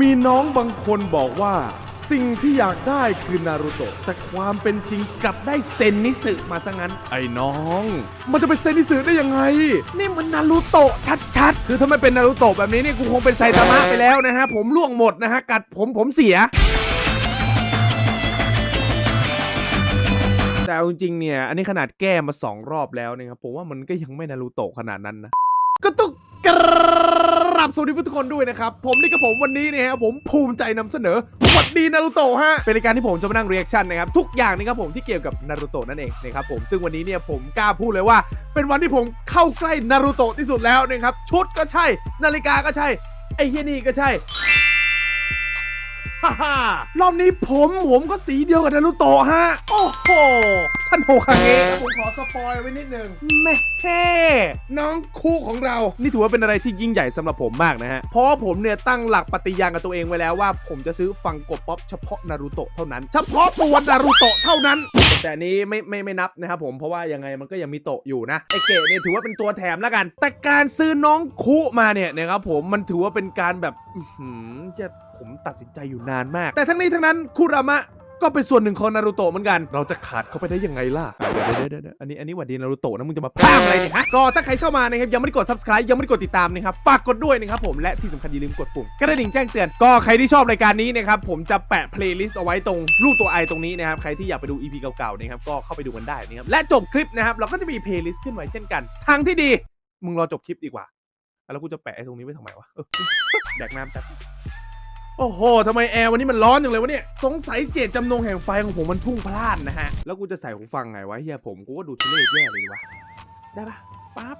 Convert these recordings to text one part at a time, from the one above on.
มีน้องบางคนบอกว่าสิ่งที่อยากได้คือนารูโตะแต่ความเป็นจริงกลับได้เซนนิสึมาซะงั้น ไอ้น้อง มันจะเป็นเซนนิสึได้ยังไง นี่มันนารูโตะชัดๆ คือถ้าไม่เป็นนารูโตะแบบนี้เนี่ยกูคงเป็นไซตามะไปแล้วนะฮะ ผมล่วงหมดนะฮะ กัดผมผมเสียแต่เอาจริงๆเนี่ย อันนี้ขนาดแก้มาสองรอบแล้วนะครับผมว่ามันก็ยังไม่นารูโตะขนาดนั้นนะก็ต้องกราบสวัสดีทุกคนด้วยนะครับ ผมนี่กับผมวันนี้เนี่ยครับผมภูมิใจนำเสนอหวัดดีนารูโตะฮะ เป็นรายการที่ผมจะมานั่งเรีแอคชั่นนะครับ ทุกอย่างนะครับผมที่เกี่ยวกับนารูโตะนั่นเองนะครับผมซึ่งวันนี้เนี่ยผมกล้าพูดเลยว่า เป็นวันที่ผมเข้าใกล้นารูโตะที่สุดแล้วนะครับชุดก็ใช่ นาฬิกาก็ใช่ไอ้เฮียนี่ก็ใช่ฮ่าฮ่ารอบนี้ผมผมก็สีเดียวกับนารูโตะฮะ โอ้โห ท่านโฮคาเงะผมขอสปอยไว้นิดนึงแม่น้องคู่ของเรา นี่ถือว่าเป็นอะไรที่ยิ่งใหญ่สำหรับผมมากนะฮะ เพราะว่าผมเนี่ยตั้งหลักปฏิญาณกับตัวเองไว้แล้วว่า ผมจะซื้อฟังกบป๊อปเฉพาะนารูโตะเท่านั้น เฉพาะตัวนารูโตะเท่านั้น แต่อันนี้ไม่ไม่ไม่นับนะครับผม เพราะว่ายังไงมันก็ยังมีโตะอยู่นะ ไอเกะเนี่ยถือว่าเป็นตัวแถมแล้วกัน แต่การซื้อน้องคุมาเนี่ยนะครับผม มันถือว่าเป็นการแบบอื้อหือจะผมตัดสินใจอยู่นานมาก แต่ทั้งนี้ทั้งนั้นคุรามะ ก็เป็นส่วนหนึ่งของนารูโตะเหมือนกัน เราจะขาดเขาไปได้ยังไงล่ะอะเดี๋ยวเดี๋ยวเดี๋ยวเดี๋ยวอันนี้อันนี้หวัดดีนารูโตะนะมึงจะมาพามอะไรเนี่ยฮะก็ถ้าใครเข้ามานะครับยังไม่ได้กด subscribe ยังไม่ได้กดติดตามนะครับฝากกดด้วยนะครับผมและที่สำคัญอย่าลืมกดปุ่มกระดิ่งแจ้งเตือนก็ใครที่ชอบรายการนี้นะครับผมจะแปะ playlist เอาไว้ตรงรูปตัวไอตรงนี้นะครับใครที่อยากไปดู EP เก่าๆนะครับก็เข้าไปดูกันได้นะครับและจบคลิปนะครับเราก็จะมี playlist ขึ้นไว้เช่นกัน ทางที่ดี มึงรอจบคลิปดีกว่าแล้วกูจะแปะไอ้ตรงนี้ไว้ทำไมวะเออแดกน้ำจัด โอ้โหทำไมแอร์วันนี้มันร้อนจังเลยวะเนี่ย สงสัยเจตจำนงแห่งไฟของผมมันพุ่งพล่านนะฮะ แล้วกูจะใส่หูฟังไงวะเฮียผมกูก็ดูทุเรศแย่เลยวะ ได้ปะปั๊บ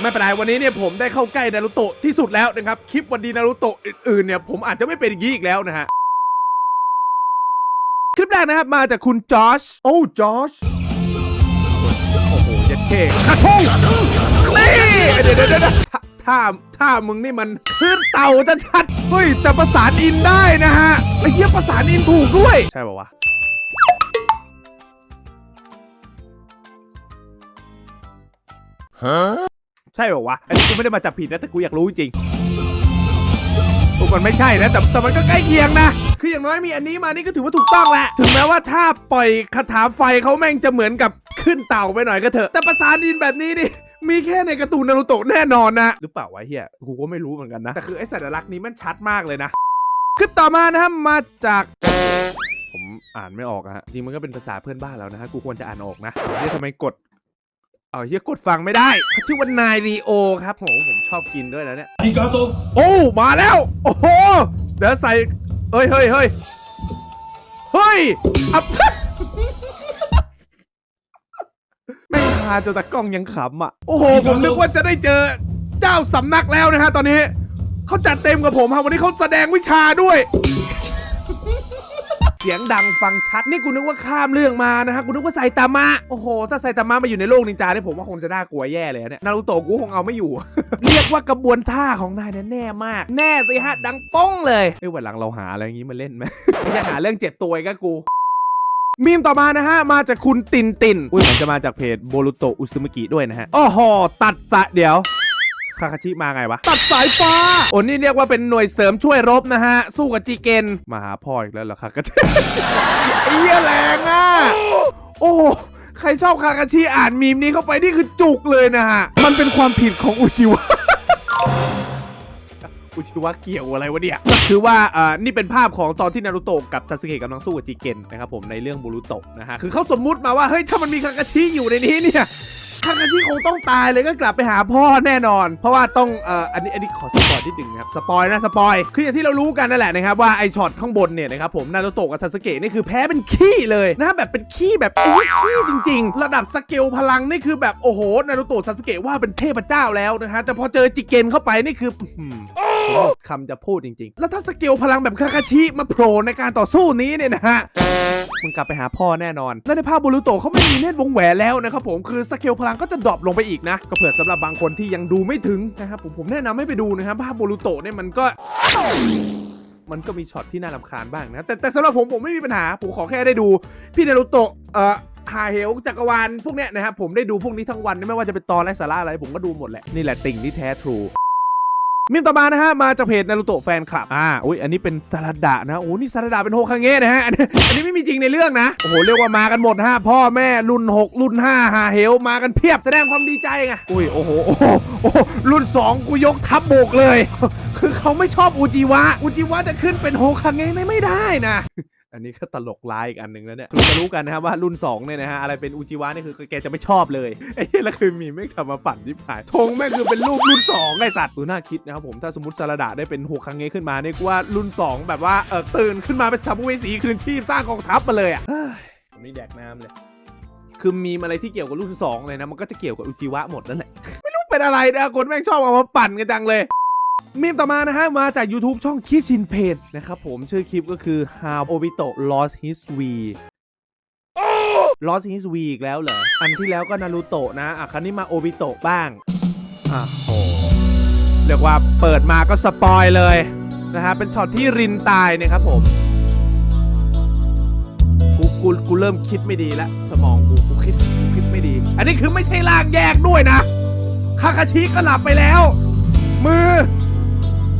ไม่เป็นไรวันนี้เนี่ยผมได้เข้าใกล้นารูโตะที่สุดแล้วนะครับ คลิปวันดีนารูโตะอื่นๆเนี่ยผมอาจจะไม่เป็นอย่างนี้อีกแล้วนะฮะ คลิปแรกนะครับมาจากคุณจอชโอ้จอชโอ้โหเย็ดเคขาทุ่งนี่เดี๋ยวเดี๋ยว เดี๋ยวถ้าถ้ามึงนี่มันขึ้นเต่าจะชัดเฮ้ยแต่ประสานอินได้นะฮะไอ้เหี้ยประสานอินถูกด้วย ใช่ป่าวะใช่ป่าวะอันนี้กูไม่ได้มาจับผิดนะแต่กูอยากรู้จริงโอ้มันไม่ใช่นะแต่แต่มันก็ใกล้เคียงนะ คืออย่างน้อยมีอันนี้มานี่ก็ถือว่าถูกต้องแหละ ถึงแม้ว่าถ้าปล่อยคาถาไฟเขาแม่งจะเหมือนกับขึ้นเต่าไปหน่อยก็เถอะ แต่ประสานดินแบบนี้นี่ มีแค่ในการ์ตูนนารูโตะแน่นอนนะ หรือเปล่าวะเฮียกูก็ไม่รู้เหมือนกันนะ แต่คือไอ้สัญลักษณ์นี้มันชัดมากเลยนะขึ้นต่อมานะครับมาจาก ผมอ่านไม่ออกอะฮะจริงมันก็เป็นภาษาเพื่อนบ้านแล้วนะฮะกูควรจะอ่านออกนะเฮ้ยทำไมกดเอาเฮียกดฟังไม่ได้เขาชื่อว่านายรีโอครับโหผมชอบกินด้วยนะเนี่ย arigato โอ้มาแล้ว โอ้โหเดี๋ยวใส่เฮ้ยเฮ้ยเฮ้ยเฮ้ยอับ แม่งพาจนตะกล้องยังขำอะ โอ้โห ผมนึกว่าจะได้เจอเจ้าสำนักแล้วนะฮะตอนนี้ เขาจัดเต็มกับผมฮะวันนี้เขาแสดงวิชาด้วย เสียงดังฟังชัด นี่กูนึกว่าข้ามเรื่องมานะฮะกูนึกว่าไซตามะ โอ้โห ถ้าไซตามะมาอยู่ในโลกนินจาเนี่ยผมว่าคงจะน่ากลัวแย่เลยเนี่ยนารูโตะกูคงเอาไม่อยู่ เรียกว่ากระบวนท่าของนายเนี่ยแน่มาก แน่สิฮะดังป้องเลยเอ้ยวันหลังเราหาอะไรอย่างงี้มาเล่นไหมไม่ใช่หาเรื่องเจ็บตัวอีก็กู มีมต่อมานะฮะ มาจากคุณตินตินอุ้ยมันจะมาจากเพจโบรุโตอุซึมิกิด้วยนะฮะอ้อหอตัดสะเดี๋ยวคาคาชิมาไงวะ ตัดสายฟ้า โอ้นี่เรียกว่าเป็นหน่วยเสริมช่วยรบนะฮะ สู้กับจีเกนมาหาพ่ออีกแล้วเหรอคาคาชิไอ้เหี้ยแรงอะ โอ้ใครชอบคาคาชิอ่านมีมนี้เข้าไปนี่คือจุกเลยนะฮะ มันเป็นความผิดของอุจิวะ อุชิวะเกี่ยวอะไรวะเนี่ยก็คือว่าอ่านี่เป็นภาพของตอนที่นารูโตะกับซาสึเกะกำลังสู้กับจิเกนนะครับผมในเรื่องบูรุโตะนะฮะคือเขาสมมุติมาว่าเฮ้ยถ้ามันมีคาคาชิอยู่ในนี้เนี่ย คาคาชิคงต้องตายเลยก็กลับไปหาพ่อแน่นอน เพราะว่าต้องเอ่ออันนี้อันนี้ขอสปอยนิดหนึ่งนะครับสปอยนะสปอยคืออย่างที่เรารู้กันนั่นแหละนะครับว่าไอช็อตข้างบนเนี่ยนะครับผมนารูโตะกับซาสเกะนี่คือแพ้เป็นขี้เลยนะแบบเป็นขี้แบบโอ้ยขี้จริง ๆ ระดับสเกลพลังนี่คือแบบโอ้โหนารูโตะซาสเกะว่าเป็นเทพเจ้าแล้วนะฮะแต่พอเจอจิเกนเข้าไปนี่คือคำจะพูดจริง ๆ แล้วถ้าสเกลพลังแบบคาคาชิมาโผล่ในการต่อสู้นี้เนี่ยนะฮะมึงกลับไปหาพ่อแน่นอน และในภาพบูรุโตะเขาไม่มีเนตรวงแหวนแล้วนะครับผมคือสเกลพลังก็จะดรอปลงไปอีกนะ ก็เผื่อสำหรับบางคนที่ยังดูไม่ถึงนะครับผมผมแนะนำให้ไปดูนะครับภาพบูรุโตเนี่ยมันก็มันก็มีช็อตที่น่ารำคาญบ้างนะ แต่แต่สำหรับผมผมไม่มีปัญหา ผมขอแค่ได้ดู พี่นารุโตะเอ่อหาเหวจักรวาลพวกเนี้ยนะครับผมได้ดูพวกนี้ทั้งวัน ไม่ว่าจะเป็นตอนและสาระอะไรผมก็ดูหมดแหละ นี่แหละติ่งที่แท้ทรู มิมต่อมานะฮะมาจากเพจนารูโตะแฟนคลับอ่าอุ้ยอันนี้เป็นซาลาดะนะโอ้นี่ซาลาดะเป็นโฮคาเงะนะฮะอันนี้อันนี้ไม่มีจริงในเรื่องนะโอ้โหเรียกว่ามากันหมดนะฮะพ่อแม่รุ่น 6 รุ่น 5 หาเหวมากันเพียบแสดงความดีใจไงอุ้ยโอ้โหโอ้โหโอ้โหรุ่น 2 กูยกทัพโบกเลย คือเขาไม่ชอบอูจิวะอูจิวะจะขึ้นเป็นโฮคาเงะไม่ได้นะ อันนี้ก็ตลกร้ายอีกอันหนึ่งแล้วเนี่ยคือจะรู้กันนะครับว่ารุ่น2เนี่ยนะฮะอะไรเป็นอุจิวะนี่คือแกจะไม่ชอบเลยไอ้เหี้ยแล้วคือมีไม่งทำมาปั่นที่ผายธงแม่งคือเป็นรูปรุ่น2ไอ้สัตว์เออน่าคิดนะครับผมถ้าสมมติซาลาดะได้เป็นโฮคังเงะขึ้นมาเนี่ยกูว่ารุ่น 2 แบบว่าเออตื่นขึ้นมาเป็นสัมภเวสีคืนชีพสร้างกองทัพมาเลยอะเฮ้ยผมนี่แดกน้ำเลยคือมีมอะไรที่เกี่ยวกับรุ่นสองเลยนะมันก็จะเกี่ยวกับอุจิวะหมดนั่นแหละไม่รู้เป็นอะไรนะคนแม่งชอบเอามาปั่นกันจังเลย มีมต่อมานะฮะมาจาก YouTube ช่องคิชินเพนนะครับผมชื่อคลิปก็คือ How Obito Lost His V Lost His V อีกแล้วเหรอ อันที่แล้วก็นารูโตะนะ อะ ครั้นี้มาโอบิโตะบ้าง อะโหเรียกว่าเปิดมาก็สปอยเลยนะฮะ เป็นช็อตที่รินตายเนะครับผม กูกูกูเริ่มคิดไม่ดีแล้ว สมองกูกูคิดกูคิดไม่ดี อันนี้คือไม่ใช่ล่างแยกด้วยนะ คาคาชิก็หลับไปแล้ว มือ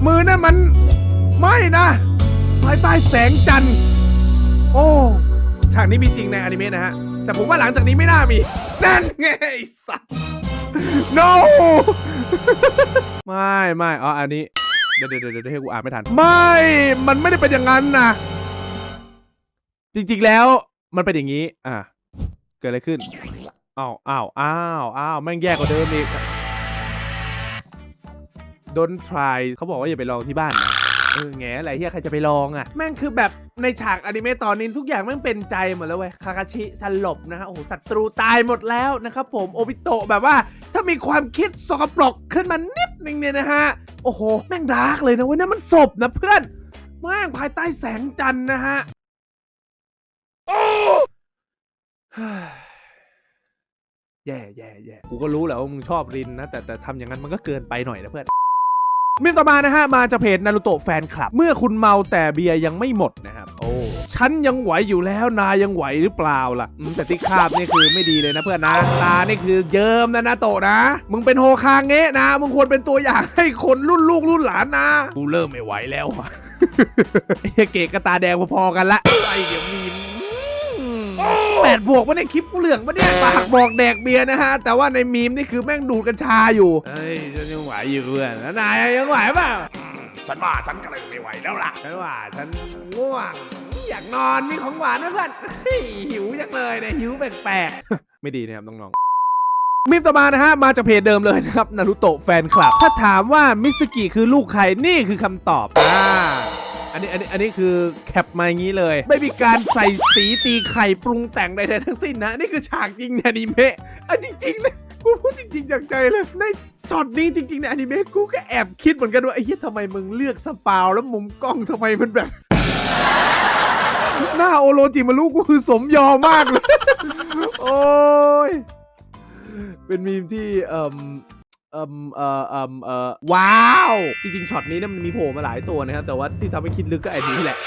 มือนั่นมัน ไม่นะ ภายใต้แสงจันทร์โอ้ฉากนี้มีจริงในอนิเมะนะฮะ แต่ผมว่าหลังจากนี้ไม่น่ามี นั่นไงไอ้สัส no ไม่ไม่อ๋ออันนี้ เดี๋ยวเดี๋ยวเดี๋ยวให้กูอ่านไม่ทัน ไม่ มันไม่ได้เป็นอย่างนั้นนะ จริงๆแล้วมันเป็นอย่างนี้ อะ เกิดอะไรขึ้น อ้าวอ้าวอ้าวอ้าวแม่งแย่กว่าเดิมอีก don't try เขาบอกว่าอย่าไปลองที่บ้านนะเออแงอะไรเฮียใครจะไปลองอะ แม่งคือแบบในฉากอนิเมะตอนนี้ทุกอย่างแม่งเป็นใจหมดแล้วเว้ย คาคาชิสลบนะฮะ โอ้โหศัตรูตายหมดแล้วนะครับผม โอบิโตะแบบว่า ถ้ามีความคิดสกปรกขึ้นมานิดนึงเนี่ยนะฮะ โอ้โห แม่งดาร์กเลยนะเว้ยนั่นมันศพนะเพื่อนแม่งภายใต้แสงจันทร์นะฮะแย่แย่แย่กูก็รู้แหละว่ามึงชอบรินนะ แต่แต่ทำอย่างนั้นมันก็เกินไปหน่อยนะเพื่อน มิมต่อมานะฮะมาจากเพจนารูโตะแฟนคลับ เมื่อคุณเมาแต่เบียร์ยังไม่หมดนะครับโอ้ฉันยังไหวอยู่แล้วนายยังไหวหรือเปล่าล่ะอืมแต่ที่คาบนี่คือไม่ดีเลยนะเพื่อนนะตานี่คือเยิ้มนะนะโตะนะ มึงเป็นโฮคางเงะนะมึงควรเป็นตัวอย่างให้คนรุ่นลูกรุ่นหลานนะกูเริ่มไม่ไหวแล้วอะไอ้เกะกบตาแดงพอๆกันละไอ้เดี๋ยวมีม แปดบวกปะเนี่ยคลิปกูเหลืองปะเนี่ยปากบอกแดกเบียร์นะฮะ แต่ว่าในมีมนี่คือแม่งดูดกัญชาอยู่เฮ้ยฉันยังไหวอยู่เพื่อนแล้วนายยังไหวเปล่าอืมฉันว่าฉันก็เลยไม่ไหวแล้วล่ะฉันว่าฉันง่วงอยากนอนมีของหวานไหมเพื่อนเฮ้ยหิวจังเลยเนี่ยหิวแปลกๆไม่ดีนะครับน้องๆมีมต่อมานะฮะ มาจากเพจเดิมเลยนะครับนารุโตะแฟนคลับ ถ้าถามว่ามิสกิคือลูกใคร นี่คือคำตอบอ่า อันนี้อันนี้อันนี้คือแคปมาอย่างนี้เลย ไม่มีการใส่สีตีไข่ปรุงแต่งใดๆทั้งสิ้นนะ นี่คือฉากจริงในอนิเมะอะจริงๆนะกูพูดจริงๆจากใจเลยในช็อตนี้จริงๆในอนิเมะกูก็แอบคิดเหมือนกันว่าไอ้เหี้ยทำไมมึงเลือกสปาวแล้วมุมกล้องทำไมมันแบบ หน้าโอโรจิมารุกูคือสมยอมมากเลย โอ้ย เป็นมีมที่เอ่ม เอ่มเอ่อเอ่มเอ่อว้าว จริงๆช็อตนี้เนี่ยมันมีโผล่มาหลายตัวนะครับแต่ว่าที่ทำให้คิดลึกก็ไอ้นี้แหละ